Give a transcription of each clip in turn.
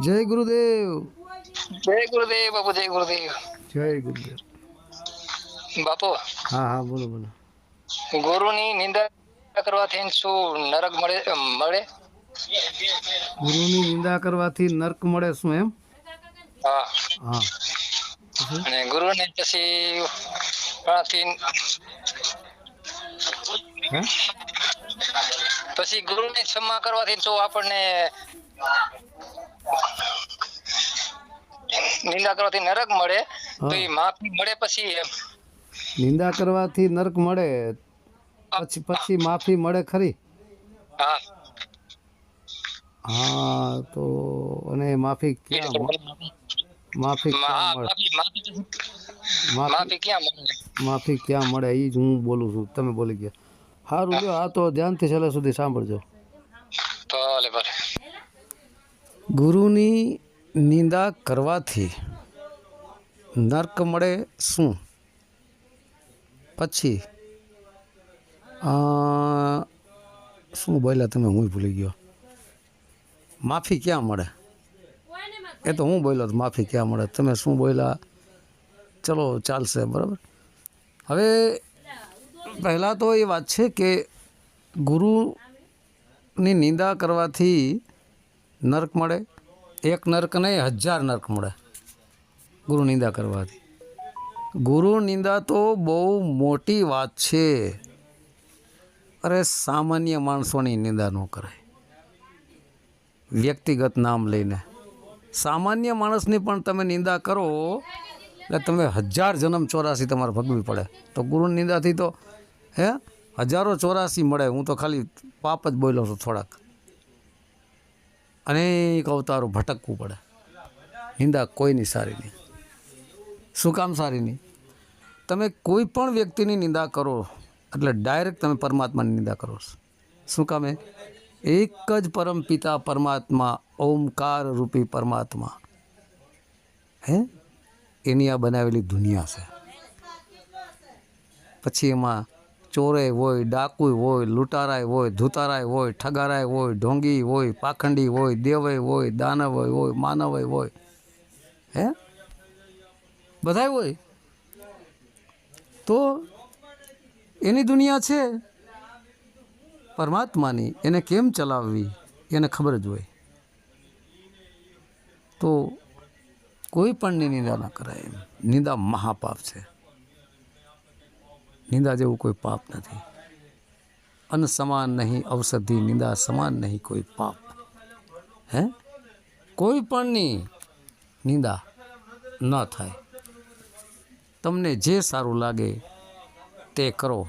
જય ગુરુદેવ. જય ગુરુદેવ બાપુ જય ગુરુદેવ. જય ગુરુદેવ. બાપુ. હા હા બોલો બોલો. ગુરુની નિંદા કરવાથી શું નરક મળે મળે? ગુરુની નિંદા કરવાથી નરક મળે શું એમ? હા. હા. અને ગુરુને પછી ગણાથી પછી ગુરુને ક્ષમા કરવાથી તો આપણને નિંદા કરવાથી નરક મળે તો એ માફી મળે પછી એમ. નિંદા કરવાથી નરક મળે પછી પછી માફી મળે ખરી? હા. હા તો અને માફી ક્યાં માફી ક્યાં મળે? માફી માફી માફી માફી ક્યાં મળે? માફી ક્યાં મળે એ જ હું બોલું છું તમે બોલી ગયા. સારું જો આ તો ધ્યાનથી છેલ્લે સુધી સાંભળજો. ભલે ભલે. ગુરુની નિંદા કરવાથી નર્ક મળે શું? પછી શું બોલ્યા તમે? હું ભૂલી ગયો. માફી ક્યાં મળે? એ તો હું બોલ્યો માફી ક્યાં મળે? તમે શું બોલ્યા? ચલો, ચાલશે, બરાબર? હવે, પહેલાં તો એ વાત છે કે ગુરુની નિંદા કરવાથી નર્ક મળે, એક નર્ક નહીં, હજાર નર્ક મળે. ગુરુ નિંદા કરવાથી. ગુરુ નિંદા તો બહુ મોટી વાત છે. અરે સામાન્ય માણસોની નિંદા ન કરાય. વ્યક્તિગત નામ લઈને. સામાન્ય માણસની પણ તમે નિંદા કરો, એટલે તમે હજાર જન્મ ચોરાસી તમારે ભગવી પડે. તો ગુરુ નિંદાથી તો, હે? હજારો ચોરાસી મળે. હું તો ખાલી પાપ જ બોલ્યો છું થોડાક. અનેક અવતારો ભટકવું પડે. નિંદા કોઈની સારી નહીં. શું કામ સારી નહીં? તમે કોઈ પણ વ્યક્તિની નિંદા કરો, એટલે ડાયરેક્ટ તમે પરમાત્માની નિંદા કરો. શું કામે એક જ પરમ પિતા પરમાત્મા, ઓમકાર રૂપી પરમાત્મા. હે? એની આ બનાવેલી દુનિયા છે. પછી એમાં ચોરે હોય ડાકુ હોય, લૂંટારાય હોય, ધૂતારાય હોય, ઠગારાય હોય, ઢોંગી હોય, પાખંડી હોય, દેવય હોય, દાનવય હોય, માનવય હોય. હે? બધાય હોય? તો એની દુનિયા છે પરમાત્માની. એને કેમ ચલાવવી? એને ખબર જ હોય. તો કોઈ પણ નિંદા ના કરાય એમ. નિંદા મહાપાપ છે. નિંદા જેવું કોઈ પાપ નથી. અન્ન સમાન નહીં, ઔષધિ નિંદા સમાન નહીં, કોઈ પાપ. હે? કોઈ પણની નિંદા ન થાય. તમને જે સારું લાગે તે કરો.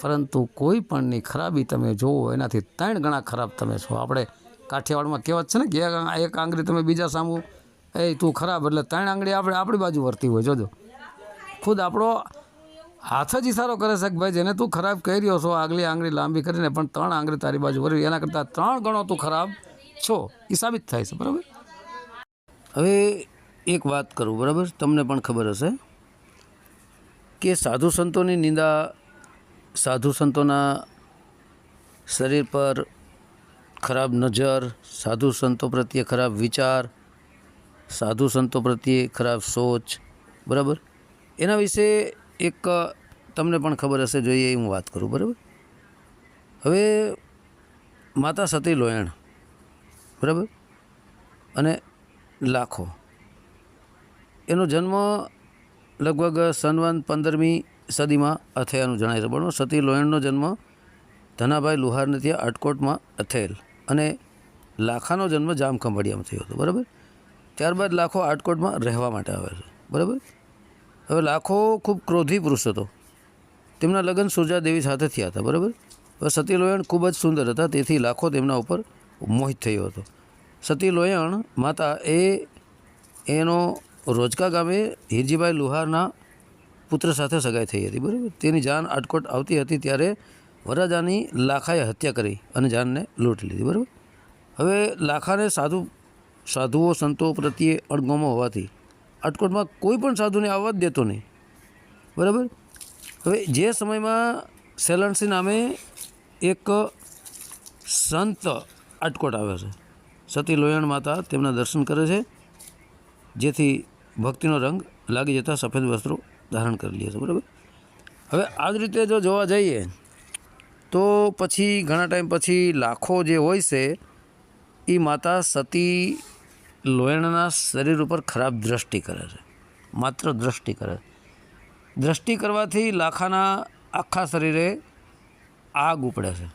પરંતુ કોઈ પણની ખરાબી તમે જોવો, એનાથી ત્રણ ગણા ખરાબ તમે છો. આપણે કાઠિયાવાડમાં કહેવત છે ને કે એક આંગળી તમે બીજા સામું. એ તું ખરાબ, એટલે ત્રણ આંગળી આપણે આપણી બાજુ વર્તી હોય. જોજો. ખુદ આપણો હાથ જ ઇશારો કરે છે કે ભાઈ જેને તું ખરાબ કહી રહ્યો છો, આગલી આંગળી લાંબી કરીને, પણ ત્રણ આંગળી તારી બાજુ વળી એના કરતાં ત્રણ ગણો તું ખરાબ છો. એ સાબિત થાય છે, બરાબર? હવે એક વાત કરું, બરાબર? તમને પણ ખબર હશે કે સાધુ સંતોની નિંદા સાધુ સંતોના શરીર પર ખરાબ નજર, સાધુ સંતો પ્રત્યે ખરાબ વિચાર, સાધુ સંતો પ્રત્યે ખરાબ સોચ, બરાબર? એના વિશે એક, તમને પણ ખબર હશે, જોઈએ એ હું વાત કરું, બરાબર? હવે, માતા સતી લોયણ, બરાબર? અને લાખો. એનો જન્મ લગભગ સનવાન પંદરમી સદીમાં અથેયાનું, જણાય છે. બરાબર? સતી લોયણનો જન્મ ધનાભાઈ લુહારને ત્યાં અટકોટમાં અથેલ અને લાખાનો જન્મ જામખંભાળિયામાં થયો હતો. બરાબર? ત્યારબાદ લાખો આટકોટમાં રહેવા માટે આવે છે. બરાબર? હવે લાખો ખૂબ ક્રોધી પુરુષ હતો તેમના લગ્ન સુરજાદેવી સાથે થયા હતા, બરાબર? હવે સતી લોયણ ખૂબ જ સુંદર હતા, તેથી લાખો તેમના ઉપર મોહિત થયો હતો. સતી લોયણ માતા એ એનો રોજકા ગામે હિરજીભાઈ લુહારના પુત્ર સાથે સગાઈ થઈ હતી, બરાબર? તેની જાન આટકોટ આવતી હતી ત્યારે વરરાજાની લાખાએ હત્યા કરી અને જાનને લૂંટી લીધી, બરાબર? હવે લાખાને સાધુ સાધુઓ સંતો પ્રત્યે અણગમો હોવાથી આટકોટમાં કોઈ પણ સાધુને આવવા જ દેતો નહીં. બરાબર? હવે જે સમયમાં સેલણસી નામે એક સંત આટકોટ આવે છે, સતી લોયણ માતા તેમના દર્શન કરે છે, જેથી ભક્તિનો રંગ લાગી જતાં સફેદ વસ્ત્રો ધારણ કરી લે છે, બરાબર? હવે આ જ રીતે જો જોવા જઈએ, તો પછી ઘણા ટાઈમ પછી લાખો જે હોય છે એ માતા સતી લોયણના શરીર ઉપર ખરાબ દ્રષ્ટિ કરે છે. માત્ર દ્રષ્ટિ કરે દ્રષ્ટિ કરવાથી લાખાના આખા શરીરે આગ ઉપડે છે.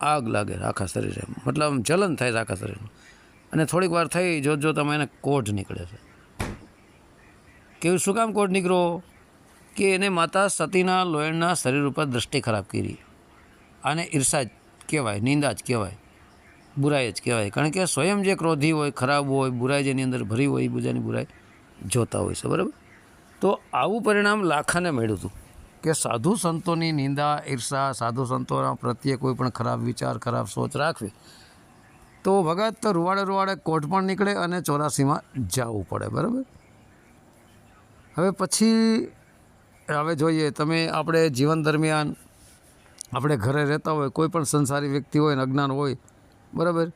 આગ લાગે આખા શરીરે. મતલબ જલન થાય છે આખા શરીરમાં અને થોડીક વાર થઈ જો જો તમે એને કોઢ નીકળે છે. કેવું શું કામ કોઢ નીકળો? કે એને માતા સતીના લોયણના શરીર ઉપર દ્રષ્ટિ ખરાબ કરી. આને ઈર્ષા જ કહેવાય, નિંદા જ કહેવાય. બુરાઈ જ કહેવાય. કારણ કે સ્વયં જે ક્રોધી હોય, ખરાબ હોય, બુરાઈ જેની અંદર ભરી હોય, એ બીજાની બુરાઈ જોતા હોય છે, બરાબર? તો આવું પરિણામ લાખાને મળ્યું હતું કે સાધુ સંતોની નિંદા, ઈર્ષા, સાધુ સંતોના પ્રત્યે કોઈ પણ ખરાબ વિચાર, ખરાબ સોચ રાખવી, તો ભગત રૂવાડે રૂવાડે કોર્ટ પણ નીકળે અને ચોરાસીમાં જવું પડે, બરાબર? હવે પછી, હવે જોઈએ, તમે આપણે જીવન દરમિયાન, આપણે ઘરે રહેતા હોય, કોઈ પણ સંસારી વ્યક્તિ હોય અજ્ઞાન હોય બરાબર?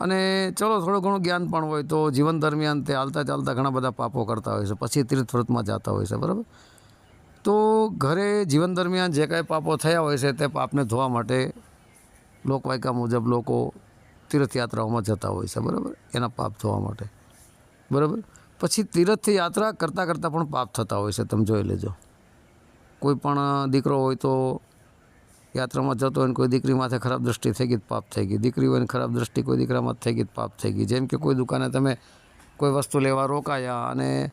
અને ચલો, થોડું ઘણું જ્ઞાન પણ હોય તો જીવન દરમિયાન તે હાલતા ચાલતા ઘણા બધા પાપો કરતા હોય છે. પછી તીર્થવ્રતમાં જતા હોય છે, બરાબર? તો ઘરે જીવન દરમિયાન જે કાંઈ પાપો થયા હોય છે તે પાપને ધોવા માટે લોકવાયકા મુજબ લોકો તીર્થયાત્રાઓમાં જતા હોય છે, બરાબર? એના પાપ ધોવા માટે, બરાબર? પછી તીર્થથી યાત્રા કરતાં કરતાં પણ પાપ થતા હોય છે, તમે જોઈ લેજો. કોઈ પણ દીકરો હોય તો યાત્રામાં જતો હોય કોઈ દીકરી માથે ખરાબ દ્રષ્ટિ થઈ ગઈ પાપ થઈ ગઈ દીકરી હોય ખરાબ દ્રષ્ટિ કોઈ દીકરામાં થઈ ગઈ પાપ થઈ ગઈ જેમ કે કોઈ દુકાને તમે કોઈ વસ્તુ લેવા રોકાયા અને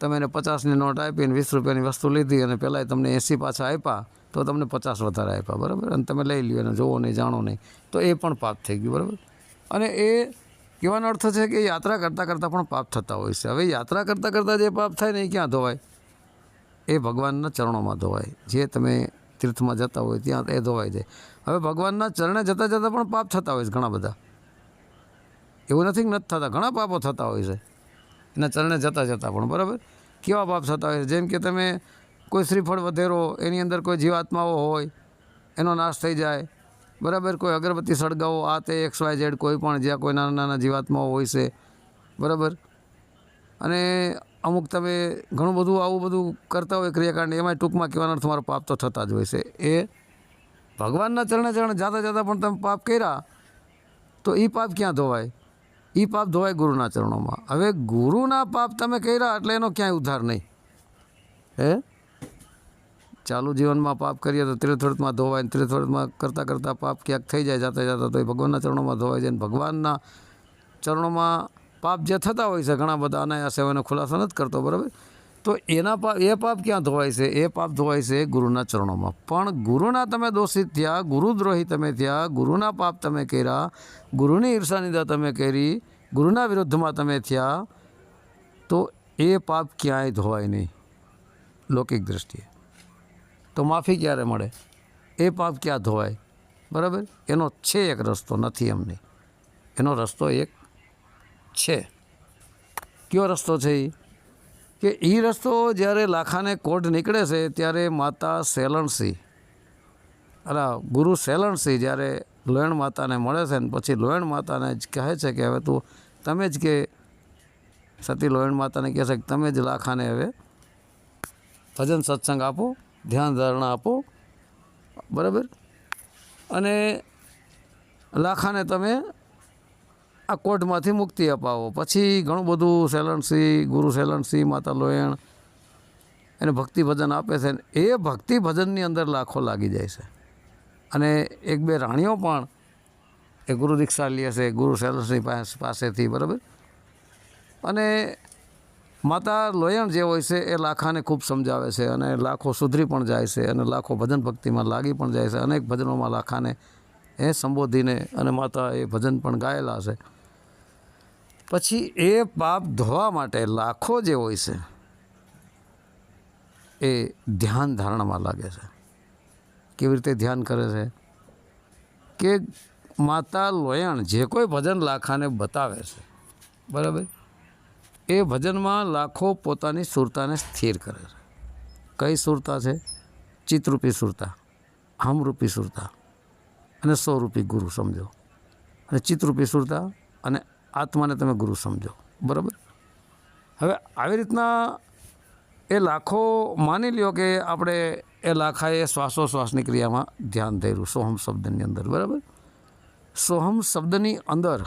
તમે એને પચાસની નોટ આપીને વીસ રૂપિયાની વસ્તુ લીધી અને પહેલાં તમને એંસી પાછા આપ્યા, તો તમને પચાસ વધારે આપ્યા, બરાબર? અને તમે લઈ લ્યો અને જોવો નહીં, જાણો નહીં, તો એ પણ પાપ થઈ ગયું, બરાબર? અને એ કહેવાનો અર્થ છે કે યાત્રા કરતાં કરતાં પણ પાપ થતા હોય છે. હવે યાત્રા કરતાં કરતાં જે પાપ થાય ને એ ક્યાં ધોવાય? એ ભગવાનના ચરણોમાં ધોવાય. જે તમે તીર્થમાં જતા હોય ત્યાં એ ધોવાઈ જાય. હવે ભગવાનના ચરણે જતાં જતાં પણ પાપ થતા હોય છે ઘણા બધા. એવું નથી નથી થતા, ઘણા પાપો થતા હોય છે. એના ચરણે જતાં જતાં પણ, બરાબર? કેવા પાપ થતા હોય છે? જેમ કે તમે કોઈ શ્રીફળ વધેરો, એની અંદર કોઈ જીવાત્માઓ હોય, એનો નાશ થઈ જાય, બરાબર? કોઈ અગરબત્તી સળગાવો, આ તે એક્સ વાય ઝેડ કોઈ પણ, જ્યાં કોઈ નાના નાના જીવાત્માઓ હોય છે, બરાબર? અને અમુક તમે ઘણું બધું આવું બધું કરતા હોય ક્રિયાકાંડ, એમાંય ટૂંકમાં કહેવાનો તમારો પાપ તો થતા જ હોય છે. એ ભગવાનના ચરણે ચરણે જાતા જાતા પણ તમે પાપ કર્યા, તો એ પાપ ક્યાં ધોવાય? એ પાપ ધોવાય ગુરુના ચરણોમાં. હવે ગુરુના પાપ તમે કર્યા એટલે એનો ક્યાંય ઉદ્ધાર નહીં. હે? ચાલુ જીવનમાં પાપ કરીએ તો તીર્થવ્રતમાં ધોવાય તીર્થવ્રતમાં કરતાં કરતાં પાપ ક્યાંક થઈ જાય, જાતા જાતા તો એ ભગવાનના ચરણોમાં ધોવાય જાય ભગવાનના ચરણોમાં પાપ જે થતા હોય છે, ઘણા બધા અનાયાસે એનો ખુલાસો નથી કરતો, બરાબર? તો એના પાપ એ પાપ ક્યાં ધોવાય છે? એ પાપ ધોવાય છે ગુરુના ચરણોમાં. પણ ગુરુના તમે દોષિત થયા, ગુરુદ્રોહી તમે થયા, ગુરુના પાપ તમે કર્યા, ગુરુની ઈર્ષાનિંદા તમે કરી, ગુરુના વિરુદ્ધમાં તમે થયા, તો એ પાપ ક્યાંય ધોવાય નહીં, લૌકિક દ્રષ્ટિએ. તો માફી ક્યારે મળે? એ પાપ ક્યાં ધોવાય? બરાબર? એનો છે એક રસ્તો, નથી એમ નહીં એનો રસ્તો એક છે. કયો રસ્તો છે એ કે એ રસ્તો જ્યારે લાખાને કોટ નીકળે છે ત્યારે માતા સેલણસિંહ અરા ગુરુ સેલણસિંહ જ્યારે લોયણ માતાને મળે છે ને પછી લોયણ માતાને જ કહે છે કે હવે તું, તમે જ કે, સતી લોયણ માતાને કહે છે કે તમે જ લાખાને હવે ભજન સત્સંગ આપો, ધ્યાન ધારણા આપો, બરાબર? અને લાખાને તમે આ કોર્ટમાંથી મુક્તિ અપાવો. પછી ઘણું બધું સેલણસિંહ ગુરુ સેલણસિંહ માતા લોયણ, એને ભક્તિ ભજન આપે છે એ ભક્તિ ભજનની અંદર લાખો લાગી જાય છે. અને એક બે રાણીઓ પણ એ ગુરુ દીક્ષા લે છે, ગુરુ સેલણસિંહ પાસે, પાસેથી, બરાબર? અને માતા લોયણ જે હોય છે એ લાખાને ખૂબ સમજાવે છે અને લાખો સુધરી પણ જાય છે અને લાખો ભજન ભક્તિમાં લાગી પણ જાય છે. અનેક ભજનોમાં લાખાને એ સંબોધીને અને માતા એ ભજન પણ ગાયેલા છે. પછી એ પાપ ધોવા માટે લાખો જે હોય છે, એ ધ્યાન ધારણામાં લાગે છે. કેવી રીતે ધ્યાન કરે છે? કે માતા લોયણ જે કોઈ ભજન લાખાને બતાવે છે, બરાબર? એ ભજનમાં લાખો પોતાની સુરતાને સ્થિર કરે છે. કઈ સુરતા છે? ચિત્તરૂપી સુરતા હમરૂપી સુરતા અને સ્વરૂપી ગુરુ, સમજો. અને ચિત્તરૂપી સુરતા અને આત્માને તમે ગુરુ સમજો. બરાબર? હવે આવી રીતના એ લાખો માની લ્યો કે આપણે એ લાખાએ શ્વાસોશ્વાસની ક્રિયામાં ધ્યાન ધર્યું, સોહમ શબ્દની અંદર, બરાબર? સોહમ શબ્દની અંદર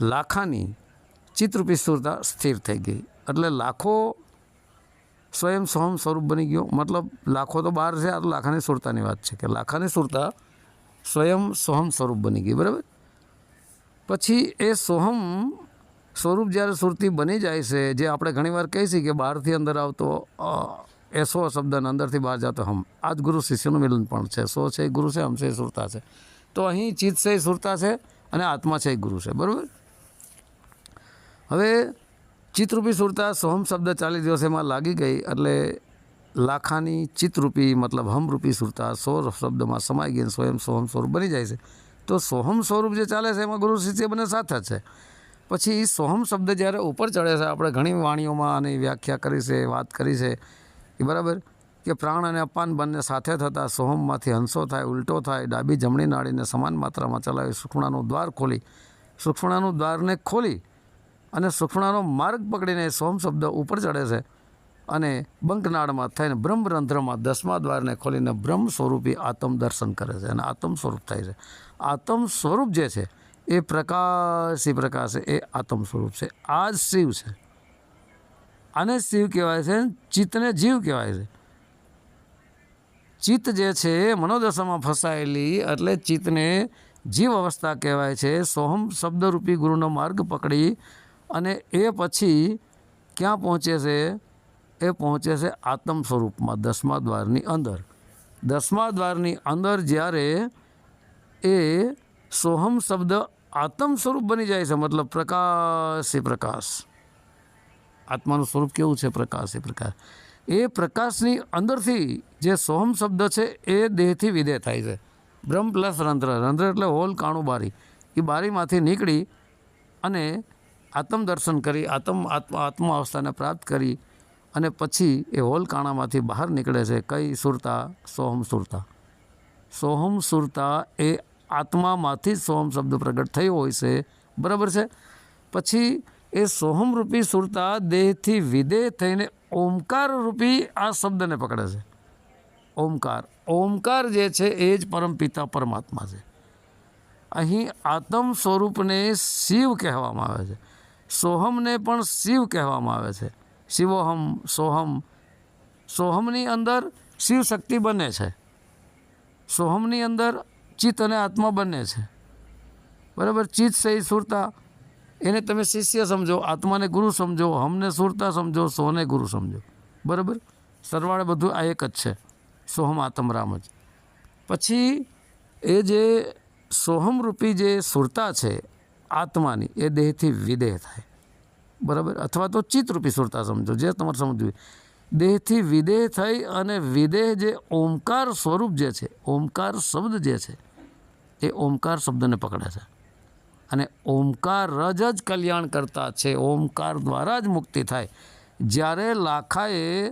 લાખાની ચિત્રરૂપી સુરતા સ્થિર થઈ ગઈ. એટલે લાખો સ્વયં સોહમ સ્વરૂપ બની ગયો. મતલબ લાખો તો બહાર છે, આ તો લાખાની સુરતાની વાત છે કે લાખાની સુરતા સ્વયં સોહમ સ્વરૂપ બની ગઈ, બરાબર? પછી એ સોહમ સ્વરૂપ જ્યારે સુરતી બની જાય છે, જે આપણે ઘણીવાર કહીએ છીએ કે બહારથી અંદર આવતો એ સો શબ્દ અને અંદરથી બહાર જતો હમ. આ જ ગુરુ શિષ્યનું મિલન પણ છે. સો છે ગુરુ છે હમ છે સુરતા છે. તો અહીં ચિત્ત છે સુરતા છે અને આત્મા છે ગુરુ છે. બરાબર? હવે ચિત્તરૂપી સુરતા સોહમ શબ્દ ચાલીસ દિવસ એમાં લાગી ગઈ એટલે લાખાની ચિત્તરૂપી, મતલબ હમરૂપી સુરતા સો શબ્દમાં સમાઈ ગઈ સ્વયં સોહમ સ્વરૂપ બની જાય છે. તો સોહમ સ્વરૂપ જે ચાલે છે, એમાં ગુરુ શિષ્ય બંને સાથે છે. પછી સોહમ શબ્દ જ્યારે ઉપર ચડે છે, આપણે ઘણી વાણીઓમાં આની વ્યાખ્યા કરી છે, વાત કરી છે એ બરાબર? કે પ્રાણ અને અપાન બંને સાથે થતાં સોહમમાંથી હંસો થાય, ઉલટો થાય, ડાબી જમણી નાળીને સમાન માત્રામાં ચલાવી સુખણાનું દ્વાર ખોલી. સુખણાનું દ્વારને ખોલી અને સુખણાનો માર્ગ પકડીને સોમ શબ્દ ઉપર ચડે છે અને બંકનાળમાં થઈને બ્રહ્મરંધ્રમાં દસમા દ્વારને ખોલીને બ્રહ્મ સ્વરૂપી આત્મ દર્શન કરે છે અને આત્મ સ્વરૂપ થાય છે. આત્મ સ્વરૂપ જે છે, એ પ્રકાશી પ્રકાશ, એ આત્મ સ્વરૂપ છે. આ જ શિવ છે. આને શિવ કહેવાય છે, ચિત્તને જીવ કહેવાય છે. ચિત્ત જે છે, મનોદશામાં ફસાયેલી, એટલે ચિત્તને જીવ અવસ્થા કહેવાય છે. સોહમ શબ્દરૂપી ગુરુનો માર્ગ પકડી અને એ પછી ક્યાં પહોંચે છે? એ પહોંચે છે આત્મ સ્વરૂપમાં, દસમા દ્વારની અંદર. દસમા દ્વારની અંદર જ્યારે એ સોહમ શબ્દ આત્મ સ્વરૂપ બની જાય છે, મતલબ પ્રકાશી પ્રકાશ. આત્માનું સ્વરૂપ કેવું છે? પ્રકાશ એ પ્રકાશ. એ પ્રકાશની અંદરથી જે સોહમ શબ્દ છે, એ દેહથી વિદેહ થાય છે. બ્રહ્મ પ્લસ રંધ્ર. રંધ્ર એટલે હોલ, કાણું, બારી. એ બારીમાંથી નીકળી અને આત્મ દર્શન કરી, આત્મ આત્મા આત્મ અવસ્થાને પ્રાપ્ત કરી અને પછી એ હોલ, કાણામાંથી બહાર નીકળે છે. કઈ સુરતા? સોહમ સુરતા. સોહમ સુરતા એ આત્મામાંથી સોહમ શબ્દ પ્રગટ થયો હોય છે. બરાબર છે? પછી એ સોહમ રૂપી સુરતા દેહથી વિદેહ થઈને ઓમકાર રૂપી આ શબ્દને પકડે છે. ઓમકાર. ઓમકાર જે છે એ જ પરમપિતા પરમાત્મા છે. અહીં આત્મ સ્વરૂપને શિવ કહેવામાં આવે છે. સોહમને પણ શિવ કહેવામાં આવે છે. શિવોહમ, સોહમ. સોહમની અંદર શિવ શક્તિ બને છે. સોહમની અંદર ચિત્ત અને આત્મા બંને છે. બરાબર? ચિત્ત સહી સુરતા. એને તમે શિષ્ય સમજો, આત્માને ગુરુ સમજો, હમને સુરતા સમજો, સોને ગુરુ સમજો. બરાબર? સરવાળે બધું આ એક જ છે. સોહમ આત્મ રામ જ. પછી એ જે સોહમરૂપી જે સુરતા છે, આત્માની, એ દેહથી વિદેહ થાય. બરાબર? અથવા તો ચિત્તરૂપી સુરતા સમજો, જે તમારે સમજવું દેહથી વિદેહ થઈ અને વિદેહ જે ઓમકાર સ્વરૂપ જે છે, ઓમકાર શબ્દ જે છે એ ઓમકાર શબ્દને પકડે છે. અને ઓમકાર જ જ કલ્યાણ કરતા છે. ઓમકાર દ્વારા જ મુક્તિ થાય. જ્યારે લાખાએ,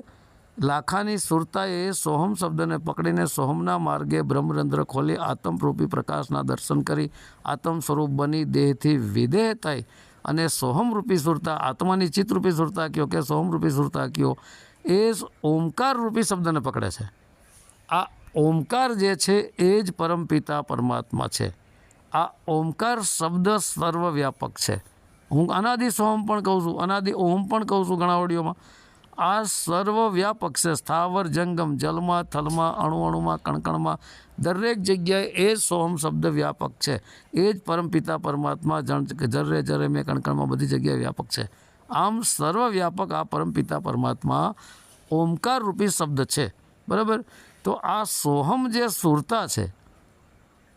લાખાની સુરતાએ સોહમ શબ્દને પકડીને સોહમના માર્ગે બ્રહ્મરંધ્ર ખોલી આત્મરૂપી પ્રકાશના દર્શન કરી આત્મ સ્વરૂપ બની, દેહથી વિદેહ થઈ અને સોહમરૂપી સુરતા, આત્માની ચિત્તરૂપી સુરતા કયો કે સોહમરૂપી સુરતા કયો, એ ઓમકાર રૂપી શબ્દને પકડે છે. આ ઓમકાર જે છે, એ જ પરમપિતા પરમાત્મા છે. આ ઓમકાર શબ્દ સર્વવ્યાપક છે. હું અનાદિ સોમ પણ કહું છું, અનાદિ ઓમ પણ કહું છું ઘણા ઓડિયોમાં. આ સર્વવ્યાપક છે. સ્થાવર, જંગમ, જલમાં, થલમાં, અણુ અણુમાં, કણકણમાં, દરેક જગ્યાએ એ સોમ શબ્દ વ્યાપક છે. એ જ પરમપિતા પરમાત્મા, જણ જર્રે જરે મેં કણકણમાં બધી જગ્યાએ વ્યાપક છે. આમ સર્વવ્યાપક આ પરમપિતા પરમાત્મા ઓમકાર રૂપી શબ્દ છે. બરાબર? તો આ સોહમ જે સુરતા છે,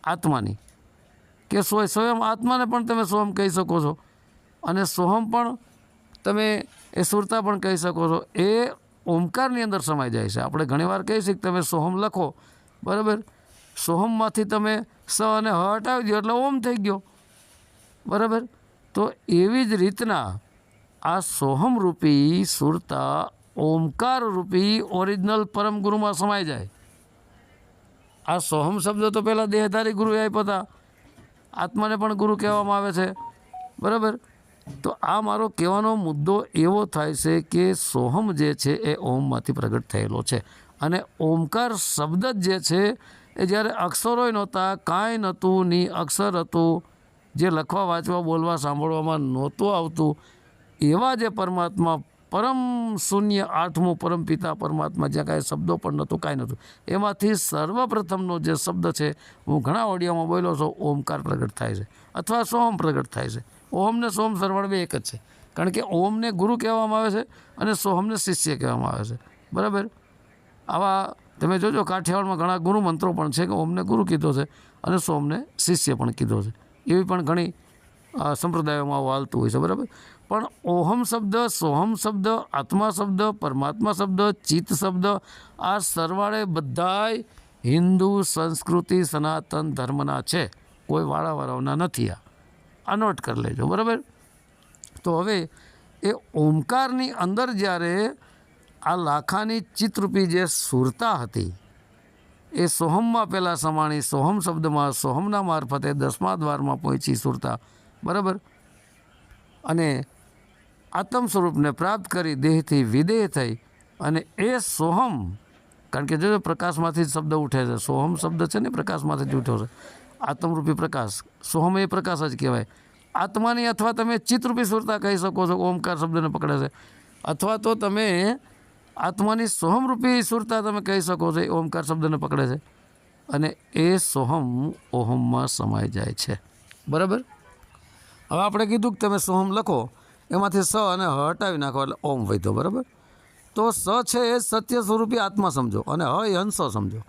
આત્માની, કે સ્વ સ્વયં આત્માને પણ તમે સોહમ કહી શકો છો. અને સોહમ પણ તમે એ સુરતા પણ કહી શકો છો. એ ઓમકારની અંદર સમાઈ જાય છે. આપણે ઘણીવાર કહીએ છીએ કે તમે સોહમ લખો, બરાબર? સોહમમાંથી તમે સ અને હ હટાવી દો, એટલે ઓમ થઈ ગયો. બરાબર? તો એવી જ રીતના આ સોહમ રૂપી સુરતા ઓમકાર રૂપી ઓરિજિનલ પરમ ગુરુમાં સમાઈ જાય. આ સોહમ શબ્દ તો પહેલાં દેહધારી ગુરુએ આપ્યા હતા. આત્માને પણ ગુરુ કહેવામાં આવે છે. બરાબર? તો આ મારો કહેવાનો મુદ્દો એવો થાય છે કે સોહમ જે છે એ ઓમમાંથી પ્રગટ થયેલો છે. અને ઓમકાર શબ્દ જ જે છે એ જ્યારે અક્ષરોય નહોતા, કાંઈ નહોતું, ની અક્ષર હતું, જે લખવા, વાંચવા, બોલવા, સાંભળવામાં નહોતું આવતું, એવા જે પરમાત્મા પરમ શૂન્ય આઠમું પરમ પિતા પરમાત્મા, જ્યાં કાંઈ શબ્દો પણ નહોતું, કાંઈ નહોતું. એમાંથી સર્વપ્રથમનો જે શબ્દ છે, હું ઘણા ઓડિયામાં બોલ્યો છું, ઓમકાર પ્રગટ થાય છે, અથવા સોમ પ્રગટ થાય છે. ઓમ ને સોમ સરવાળ બે એક જ છે. કારણ કે ઓમને ગુરુ કહેવામાં આવે છે અને સોહમને શિષ્ય કહેવામાં આવે છે. બરાબર? આવા તમે જોજો, કાઠિયાવાડમાં ઘણા ગુરુ મંત્રો પણ છે કે ઓમને ગુરુ કીધો છે અને સોમને શિષ્ય પણ કીધો છે. એવી પણ ઘણી સંપ્રદાયોમાં વાલતું હોય છે, બરાબર? પણ ઓહમ શબ્દ, સોહમ શબ્દ, આત્મા શબ્દ, પરમાત્મા શબ્દ, ચિત્ત શબ્દ, આ સરવાળે બધાય હિન્દુ સંસ્કૃતિ સનાતન ધર્મના છે. કોઈ વાળાવાળાઓના નથી આ. આ નોટ કરી લેજો, બરાબર? તો હવે એ ઓમકારની અંદર જ્યારે આ લાખાની ચિત્તરૂપી જે સુરતા હતી, એ સોહમમાં પહેલાં સમાણી, સોહમ શબ્દમાં, સોહમના મારફતે દસમા દ્વારમાં પહોંચી સુરતા, બરાબર? અને આત્મ સ્વરૂપને પ્રાપ્ત કરી દેહથી વિદેહ થઈ અને એ સોહમ, કારણ કે જો પ્રકાશમાંથી જ શબ્દ ઉઠે છે, સોહમ શબ્દ છે ને પ્રકાશમાંથી જ ઉઠ્યો છે. આત્મરૂપી પ્રકાશ, સોહમ એ પ્રકાશ જ કહેવાય. આત્માની અથવા તમે ચિત્તરૂપી સુરતા કહી શકો છો, ઓમકાર શબ્દને પકડે છે. અથવા તો તમે આત્માની સોહમરૂપી સુરતા તમે કહી શકો છો, એ ઓમકાર શબ્દને પકડે છે. અને એ સોહમ ઓહમમાં સમાઈ જાય છે. બરાબર? હવે આપણે કીધું કે તમે સોહમ લખો. એમાંથી સ અને હ હટાવી નાખો એટલે ઓમ વૈધો બરાબર? તો સ છે એ સત્ય સ્વરૂપી આત્મા સમજો અને હ એ હંસો સમજો.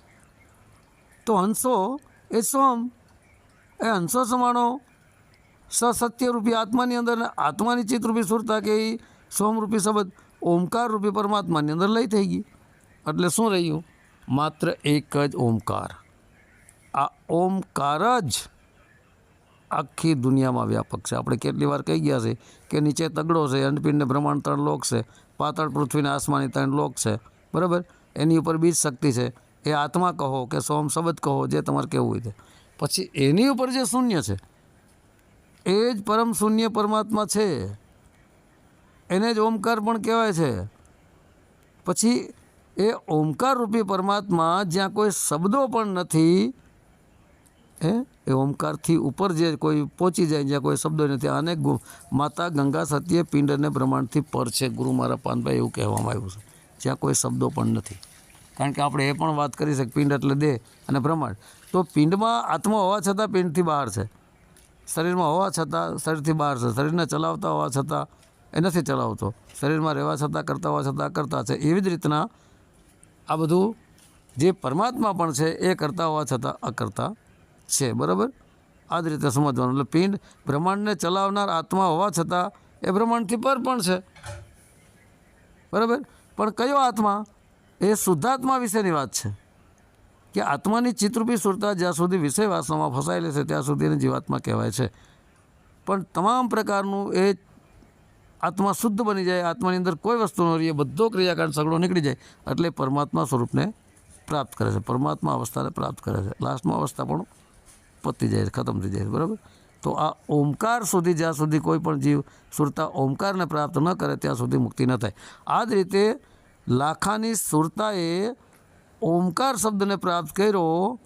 તો હંસો એ સોમ એ હંસો સમાણો. સ સત્યરૂપી આત્માની અંદર આત્માની ચિત્તરૂપી સુરતા કે એ સોમરૂપી શબ્દ ઓમકાર રૂપી પરમાત્માની અંદર લઈ થઈ ગઈ. એટલે શું રહ્યું? માત્ર એક જ ઓમકાર. આ ઓમકાર જ આખી દુનિયામાં વ્યાપક છે. આપણે કેટલી વાર કહી ગયા છે કે નીચે તગડો છે, અંડપિંડને બ્રહ્માંડ ત્રણ લોક છે, પાતળ પૃથ્વીને આસમાની ત્રણ લોક છે. બરાબર? એની ઉપર બીજ શક્તિ છે. એ આત્મા કહો કે સોમ શબ્દ કહો, જે તમારે કહેવું હોય તે. પછી એની ઉપર જે શૂન્ય છે, એ જ પરમ શૂન્ય પરમાત્મા છે. એને જ ઓમકાર પણ કહેવાય છે. પછી એ ઓમકાર રૂપી પરમાત્મા, જ્યાં કોઈ શબ્દો પણ નથી હે? એ ઓમકારથી ઉપર જે કોઈ પહોંચી જાય, જ્યાં કોઈ શબ્દો નથી. આને માતા ગંગા સત્ય પિંડ અને બ્રહ્માંડથી પર છે, ગુરુ મારા પાનભાઈ એવું કહેવામાં આવ્યું છે. જ્યાં કોઈ શબ્દો પણ નથી. કારણ કે આપણે એ પણ વાત કરી શકીએ પિંડ એટલે દેહ અને બ્રહ્માંડ. તો પિંડમાં આત્મા હોવા છતાં પિંડથી બહાર છે. શરીરમાં હોવા છતાં શરીરથી બહાર છે. શરીરને ચલાવતા હોવા છતાં એ નથી ચલાવતો. શરીરમાં રહેવા છતાં, કરતા હોવા છતાં કરતા છે. એવી જ રીતના આ બધું જે પરમાત્મા પણ છે, એ કરતા હોવા છતાં અકર્તા છે, બરાબર? આ જ રીતે સમજવાનું. એટલે પિંડ બ્રહ્માંડને ચલાવનાર આત્મા હોવા છતાં એ બ્રહ્માંડથી પર પણ છે. બરાબર? પણ કયો આત્મા? એ શુદ્ધાત્મા વિશેની વાત છે. કે આત્માની ચિત્રરૂપી સુરતા જ્યાં સુધી વિષય વાસનામાં ફસાયેલી છે, ત્યાં સુધી એને જીવાત્મા કહેવાય છે. પણ તમામ પ્રકારનું એ આત્મા શુદ્ધ બની જાય, આત્માની અંદર કોઈ વસ્તુ ન રહે બધો ક્રિયાકાંડ સગડો નીકળી જાય, એટલે પરમાત્મા સ્વરૂપને પ્રાપ્ત કરે છે. પરમાત્મા અવસ્થાને પ્રાપ્ત કરે છે. લાસ્ટમાં અવસ્થા પણ પતી જાય, ખતમ થઈ જાય છે બરાબર? તો આ ઓમકાર સુધી, જ્યાં સુધી કોઈ પણ જીવ સુરતા ઓમકારને પ્રાપ્ત ન કરે, ત્યાં સુધી મુક્તિ ન થાય. આ જ રીતે લાખાની સુરતાએ ઓમકાર શબ્દને પ્રાપ્ત કર્યો,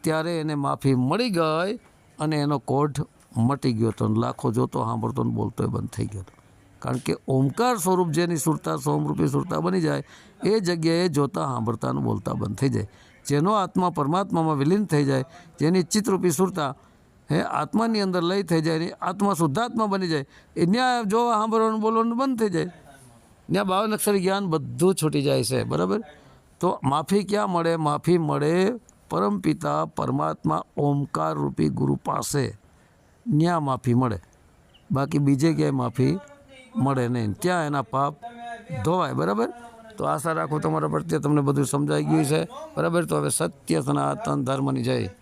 ત્યારે એને માફી મળી ગઈ અને એનો કોઢ મટી ગયો હતો. લાખો જોતો, સાંભળતો ને બોલતો બંધ થઈ ગયો હતો. કારણ કે ઓમકાર સ્વરૂપ જેની સુરતા સોમરૂપી સુરતા બની જાય, એ જગ્યાએ જોતા, સાંભળતા બોલતા બંધ થઈ જાય. જેનો આત્મા પરમાત્મામાં વિલીન થઈ જાય, જેની ચિત્તરૂપી સુરતા હે આત્માની અંદર લય થઈ જાય આત્મા શુદ્ધાત્મા બની જાય, એ ન્યાય જોવા, સાંભળવાનું, બોલવાનું બંધ થઈ જાય. ત્યાં બાવન અક્ષર જ્ઞાન બધું છૂટી જાય છે, બરાબર? તો માફી ક્યાં મળે? માફી મળે પરમપિતા પરમાત્મા ઓમકાર રૂપી ગુરુ પાસે. ત્યાં માફી મળે. બાકી બીજે ક્યાંય માફી મળે નહીં. ત્યાં એના પાપ ધોવાય, બરાબર? તો આશા રાખું તમારા પ્રત્યે તમને બધું સમજાઈ ગયું છે. બરાબર? તો હવે સત્ય સનાતન ધર્મની જય.